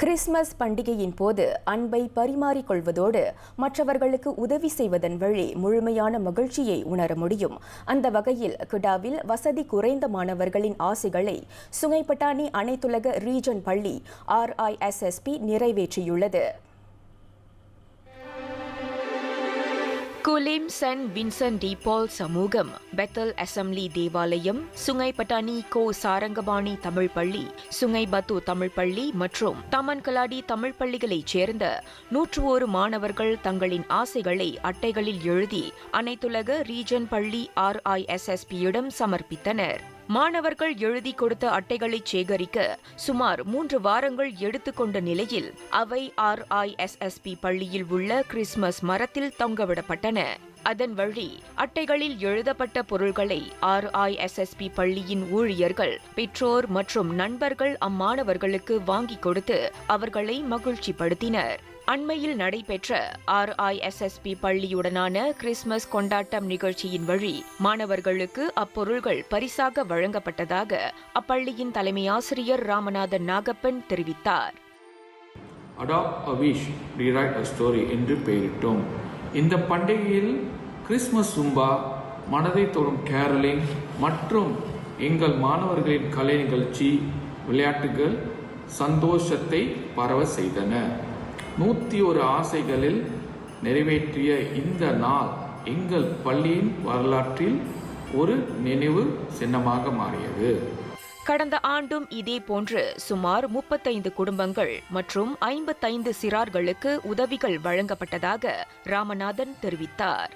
Christmas பண்டிகையின் போது அன்பை பரிமாறிக்கொள்வதோடு மற்றவர்களுக்கு உதவி செய்வதன் வழி முழுமையான மகிழ்ச்சியை உணர முடியும். அந்த வகையில் கிடாவில் வசதி குறைந்த மாணவர்களின் ஆசைகளை சுங்கைப்பட்டாணி அனைத்துலக ரீஜன் பள்ளி ஆர்ஐஎஸ்எஸ்பி நிறைவேற்றியுள்ளது. குலிம் சென்ட் வின்சென்ட் டிபால் சமூகம் பெத்தல் அசெம்பிளி தேவாலயம் சுங்கை பட்டானி கோ சாரங்கபாணி தமிழ் பள்ளி சுங்கை பத்து தமிழ் பள்ளி மற்றும் தமன் கலாடி தமிழ் பள்ளிகளைச் சேர்ந்த நூற்று ஒரு மாணவர்கள் தங்களின் ஆசைகளை அட்டைகளில் எழுதி அனைத்துலக ரீஜன் பள்ளி ஆர்ஐஎஸ்எஸ்பியிடம் சமர்ப்பித்தனர். மாணவர்கள் எழுதி கொடுத்த அட்டைகளை சேகரிக்க சுமார் மூன்று வாரங்கள் எடுத்துக்கொண்ட நிலையில் அவை ஆர்ஐஎஸ்எஸ்பி பள்ளியில் உள்ள கிறிஸ்துமஸ் மரத்தில் தொங்கவிடப்பட்டன. அதன் வழி அட்டைகளில் எழுதப்பட்ட பொருள்களை ஆர்ஐஎஸ்எஸ்பி பள்ளியின் ஊழியர்கள் பெற்றோர் மற்றும் நண்பர்கள் அம்மாணவர்களுக்கு வாங்கிக் கொடுத்து அவர்களை மகிழ்ச்சிப்படுத்தினர். அண்மையில் நடைபெற்ற ஆர்ஐஎஸ்எஸ்பி பள்ளியுடனான கிறிஸ்துமஸ் கொண்டாட்டம் நிகழ்ச்சியின் வழி மாணவர்களுக்கு அப்பொருள்கள் பரிசாக வழங்கப்பட்டதாக அப்பள்ளியின் தலைமை ஆசிரியர் ராமநாதன் நாகப்பன் தெரிவித்தார். Adapt a wish rewrite a story என்று பெயரிட்டோம். இந்த பண்டிகையில் கிறிஸ்மஸ் சும்பா மனதை தொடும் கேரலிங் மற்றும் எங்கள் மாணவர்களின் கலை நிகழ்ச்சி விளையாட்டுகள் சந்தோஷத்தை பரவ செய்தன. நூற்றி ஒரு ஆசைகளில் நிறைவேற்றிய இந்த நாள் எங்கள் பள்ளியின் வரலாற்றில் ஒரு நினைவு சின்னமாக மாறியது. கடந்த ஆண்டும் இதேபோன்று சுமார் முப்பத்தைந்து குடும்பங்கள் மற்றும் ஐம்பத்தைந்து சிறார்களுக்கு உதவிகள் வழங்கப்பட்டதாக ராமநாதன் தெரிவித்தார்.